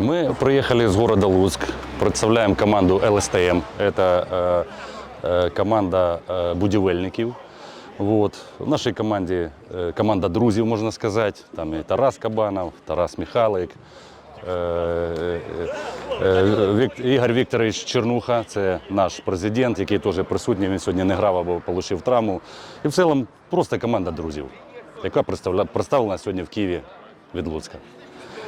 Мы приехали из города Луцк, представляем команду ЛСТМ. Это э, э, команда э, будівельників. Вот. В нашій команді е, команда друзів, можна сказати. Там і Тарас Кабанов, Тарас Михайлик, е, е, е, Вік- Ігор Вікторович Чернуха, це наш президент, який теж присутній. Він сьогодні не грав або отримав травму. І в цілому просто команда друзів, яка представля- представлена сьогодні в Києві від Луцька.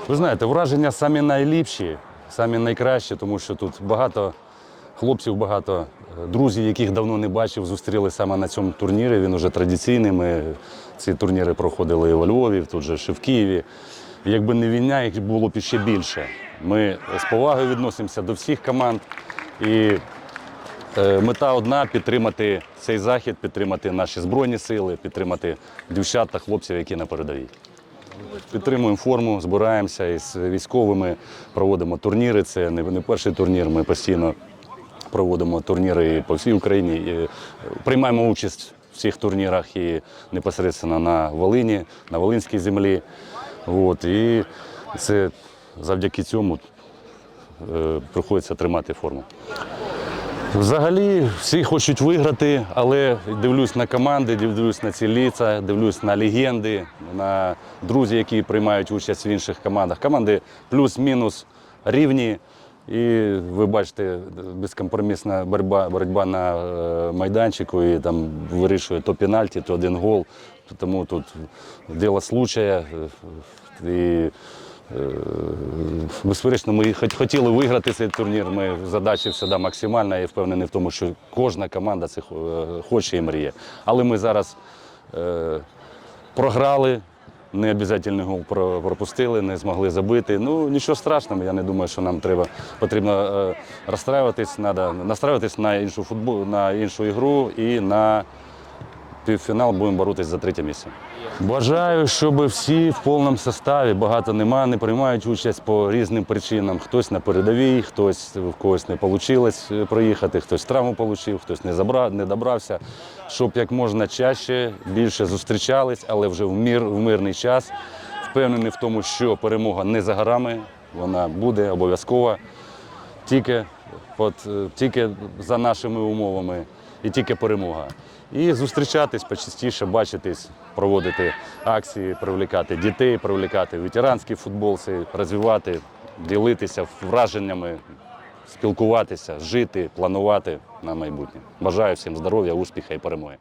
Ви знаєте, враження самі найліпші, самі найкращі, тому що тут багато хлопців, багато е, друзів, яких давно не бачив, зустріли саме на цьому турнірі. Він уже традиційний. Ми ці турніри проходили і во Львові, тут же ще в Києві. Якби не війна, їх було б ще більше. Ми з повагою відносимося до всіх команд. І Е, Мета одна підтримати цей захід, підтримати наші збройні сили, підтримати дівчат та хлопців, які на передовій. Підтримуємо форму, збираємося із військовими, проводимо турніри. Це не, перший турнір. Ми постійно проводимо турніри по всій Україні. І, е, Приймаємо участь в всіх турнірах і непосередньо на Волині, на Волинській землі. От, і це завдяки цьому е, приходиться тримати форму. Взагалі всі хочуть виграти, але дивлюсь на команди, дивлюсь на ці ліца, дивлюсь на легенди, на друзів, які приймають участь в інших командах. Команди плюс-мінус рівні. І ви бачите, безкомпромісна боротьба, боротьба на е, майданчику і там вирішує то пенальті, то один гол. Тому тут діло случая. е, І Безперечно, ми хотіли виграти цей турнір. Ми задача всегда максимальна і впевнений в тому, що кожна команда це е, хоче і мріє. Але ми зараз е, програли, не обов'язковий гол пропустили, не змогли забити. Ну нічого страшного. Я не думаю, що нам треба потрібно е, розстраюватись, треба настраюватись на іншу футбол, на іншу ігру і на півфінал будемо боротися за третє місце. Бажаю, щоб всі в повному составі, багато нема, не приймають участь по різним причинам. Хтось на передовій, хтось в когось не вийшло проїхати, хтось травму отримав, хтось не, забра, не добрався. Щоб як можна чаще, більше зустрічались, але вже в, мір, в мирний час. Впевнений в тому, що перемога не за горами, вона буде обов'язкова тільки, е, тільки за нашими умовами і тільки перемога. І зустрічатись почастіше, бачитись, проводити акції, привлікати дітей, привлікати ветеранський футбол, розвивати, ділитися враженнями, спілкуватися, жити, планувати на майбутнє. Бажаю всім здоров'я, успіху і перемоги.